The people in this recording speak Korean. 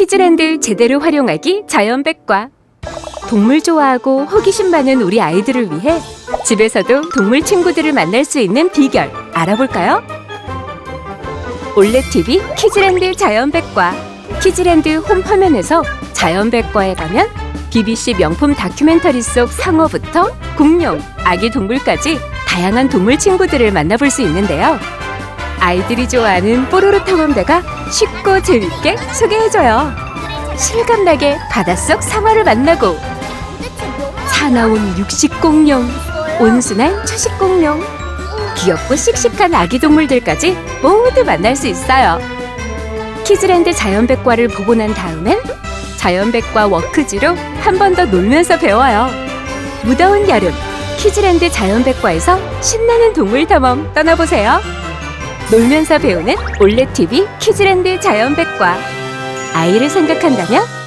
키즈랜드 제대로 활용하기 자연백과 동물 좋아하고 호기심 많은 우리 아이들을 위해 집에서도 동물 친구들을 만날 수 있는 비결 알아볼까요? 올레 TV 키즈랜드 자연백과 키즈랜드 홈 화면에서 자연백과에 가면 BBC 명품 다큐멘터리 속 상어부터 공룡, 아기 동물까지 다양한 동물 친구들을 만나볼 수 있는데요. 아이들이 좋아하는 뽀로로 탐험대가 쉽고 재밌게 소개해줘요. 실감나게 바닷속 상어를 만나고 사나운 육식 공룡, 온순한 초식 공룡, 귀엽고 씩씩한 아기 동물들까지 모두 만날 수 있어요. 키즈랜드 자연백과를 보고 난 다음엔 자연백과 워크지로 한 번 더 놀면서 배워요. 무더운 여름, 키즈랜드 자연백과에서 신나는 동물 탐험 떠나보세요. 놀면서 배우는 올레TV 키즈랜드 자연백과. 아이를 생각한다면.